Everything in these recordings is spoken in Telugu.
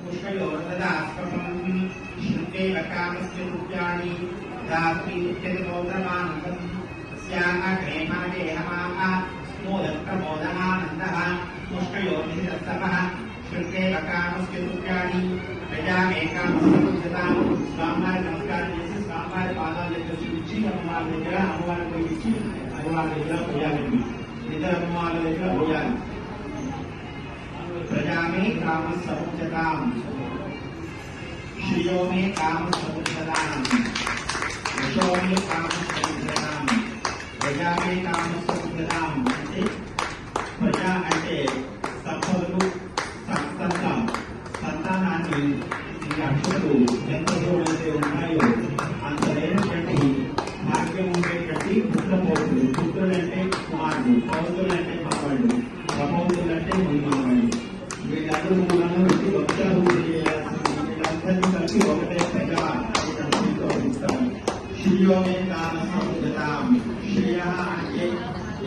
पुष्पयोरदास्पमं श्रुतेव कामस्य रूप्याणि दास्मि नित्यनिरोधमानन्दम् तस्याः प्रेमादेहमाः मोदप्रमोदमानन्दः पुष्पयोनिरस्तमः श्रुतेव कामस्य रूप्याणि ప్రజామేకామస్య స్వామివారి నమస్కారం చేసి స్వామివారి పాదాల దగ్గర చూపించి అమ్మవారి దగ్గర అమ్మవారి పోయి ఇచ్చి అమ్మవారి దగ్గర పోయాలండి ఇతర అమ్మవారి దగ్గర పోయాలి प्रजा में काम समुचताम श्रियो में काम समुचताम यशो में काम समुचताम प्रजा में काम समुचताम అంటే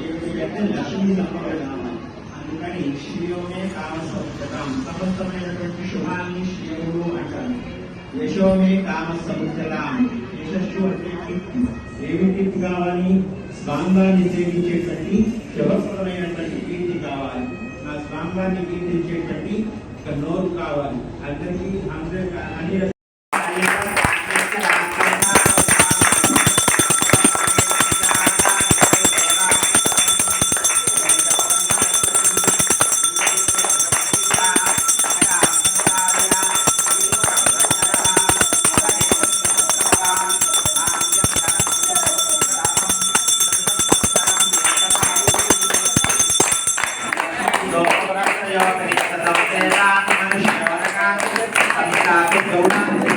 ఏమిటి అంటే లక్ష్మీ సంపదనామం అందుకని శ్రీయోమే కామ సముద్రతాం సమస్తమైనటువంటి శుభాన్ని శ్రీయుడు అంటారు యశోమే కామ సముద్రతాం యశస్సు అంటే కీర్తి ఏమి కీర్తి కావాలి స్వాంగాన్ని సేవించేటువంటి శుభప్రదమైనటువంటి కీర్తి కావాలి ఆ స్వాంగాన్ని కీర్తించేటువంటి ఒక నోరు కావాలి అందరికీ అందరి Amen.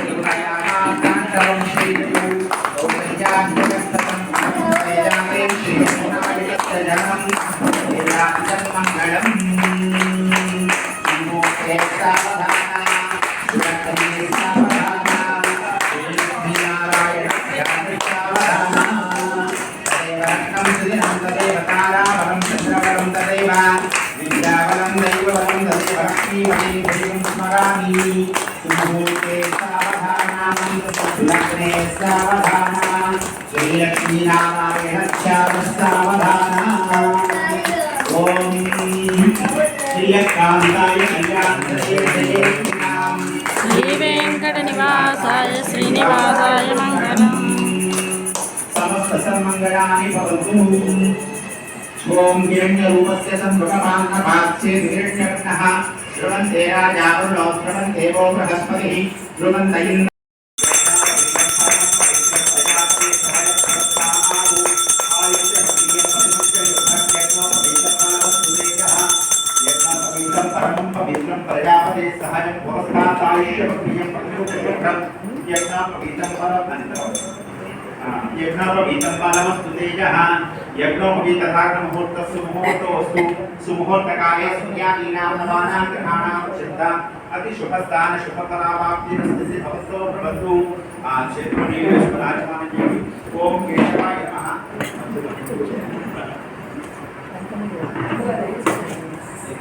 శ్రీలక్ష్మీనారాయణ సావధాన ఓం శ్రీయకాంతాయ కళ్యాణే శ్రీ వెంకట నివాసాయ శ్రీనివాసాయ మంగళం సమస్త సన్మంగళాని భవంతు ఓం హిరణ్యరూపస్య సంభృగమాన్నపాస్యే ధ్రువంతే రాజావరుణో బృహస్పతిः ఇంద్ర ప్రజాపతి సహజం పురస్కారాయుష్యం యజ్ఞాపీతం పరం యజ్ఞోపవీతం ఫలమస్తు తేజః. యజ్ఞోపవీతధారణ ముహూర్తస్సు ముహూర్తోస్తు సుముహూర్తకాలే సూర్యాదీనాం నవానాం గ్రహాణాం చిత్త అతి శుభస్థాన శుభఫలావాప్తిరస్తి భవతో భవతు ఆ క్షేత్రనీయేశ్వర రాజమానం చేయండి ఓం కేశవాయ నమః.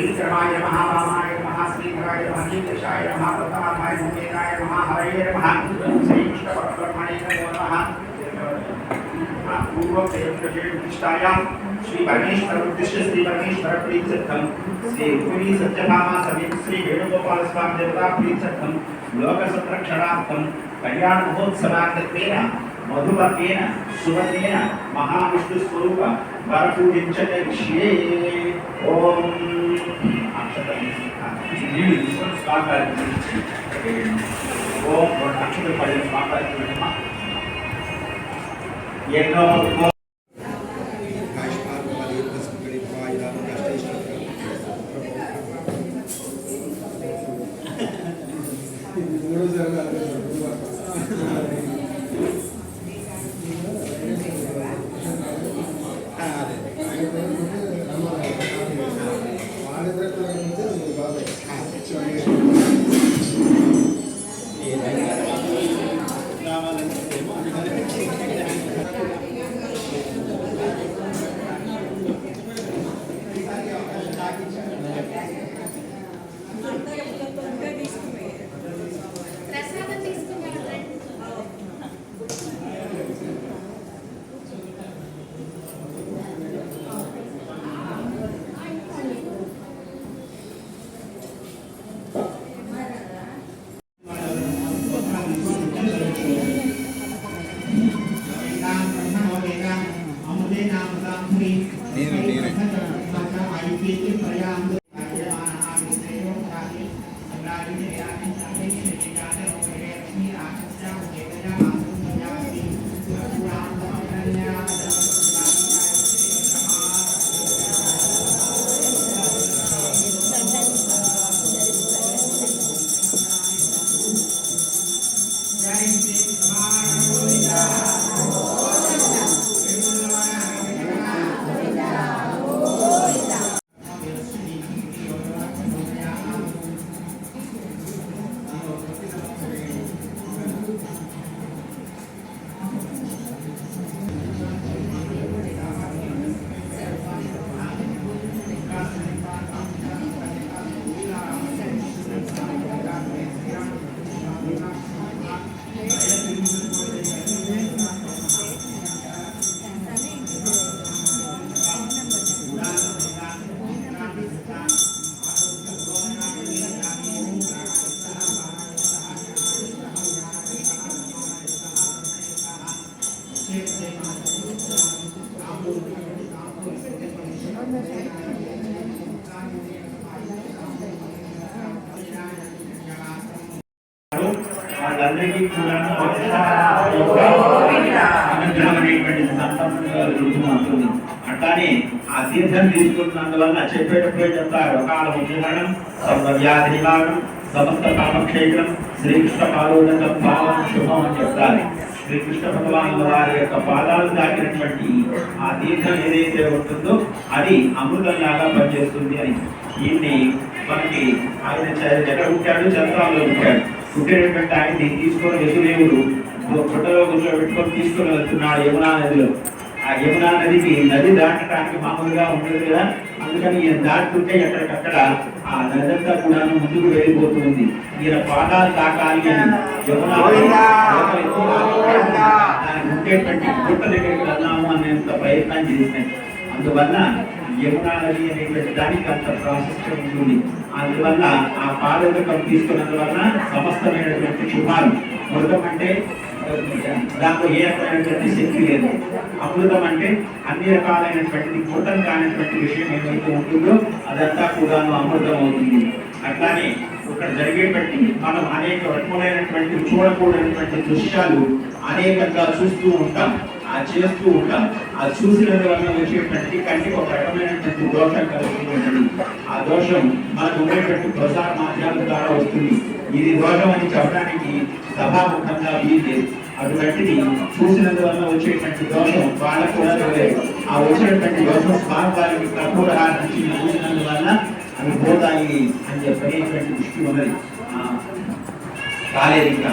ईश्वराय महारामाय महाश्रीधराय महाकेशाय महाप्रतापाय मुकेशाय महाहरये नमः। श्रीकृष्णपरब्रह्मणे नमो नमः। श्रीपरमेश्वरोद्दिश्य श्रीपरमेश्वरप्रीत्यर्थं श्रीरुक्मिणी समीप श्रीवेणुगोपालस्वामिदेवताप्रीत्यर्थं लोकसंरक्षणार्थं నీళ్ళు తీసుకొని స్మార్ట్ ఎన్నో Thank you. వాళ్ళందరికీ కూడా అనంతరమైనటువంటి సంపన్నంగా రుజువుతుంది అట్లానే ఆ తీర్థం తీసుకుంటున్నందువల్ల చెప్పేటప్పుడే చెప్తారు. కాల ముద్రణం సర్వవ్యాధి నివారణం సమస్త కామక్షేత్రం శ్రీకృష్ణ పాదోదక పావన శుభం అని చెప్తారు. శ్రీకృష్ణ భగవానుల వారి యొక్క పాదాలు దాటినటువంటి ఆ తీర్థం ఏదైతే ఉంటుందో అది అమృతంలాగా పనిచేస్తుంది అని. దీన్ని మనకి ఆయన ఎక్కడ పుట్టాడు చంద్రాల్లో పుట్టాడు. పుట్టినటువంటి ఆయన్ని తీసుకొని యశుదేవుడు పుట్టలో కూర్చోబెట్టుకొని తీసుకొని వెళ్తున్నాడు యమునా నదిలో. ఆ యమునా నదికి నది దాటడానికి మామూలుగా ఉంటుంది కదా? అందుకని ఈయన దాటుతుంటే ఎక్కడికక్కడ ఆ నదంతా కూడా ముందుకు వెళ్ళిపోతుంది ఈయన పాదాలు తాకాలి అని యమునా చేసినాయి అందువల్ల యమునా నది అనేటువంటి దానికి అంత ప్రాశస్త్యం ఉంటుంది. అందువల్ల ఆ పాదరకం తీసుకున్నందువల్ల సమస్తమైనటువంటి శుభాలు. మృతం అంటే దాంట్లో ఏ రకమైనటువంటి శక్తి లేదు. అమృతం అంటే అన్ని రకాలైనటువంటి మృతం కానిటువంటి విషయం ఏమైతే ఉంటుందో అదంతా కూడా అమృతం అవుతుంది. అట్లానే ఇక్కడ జరిగేటువంటి మనం అనేక రకములైనటువంటి చూడకూడనటువంటి దృశ్యాలు అనేకంగా చూస్తూ ఉంటాం. ఆ చేస్తూ ఉంటాం. ఆ చూసినందు వల్ల వచ్చేటువంటి కంటికి ఒక రకమైనటువంటి దోషం కలుగుతుంది. ఆ దోషం మనకు ఉండేటువంటి ప్రసార మాధ్యమాల ద్వారా వస్తుంది. ఇది దోషం అని చెప్పడానికి సభాముఖంగా వీలు అటువంటిది చూసినందువల్ల వచ్చేటువంటి దోషం వాళ్ళకు కూడా తెలియదు. ఆ వచ్చేటువంటి దోషం స్వామివారికి తక్కువ నుంచి చూసినందువల్ల అవి పోతాయి అని చెప్పేటువంటి దృష్టి ఉన్నది. కాలేదు ఇంకా.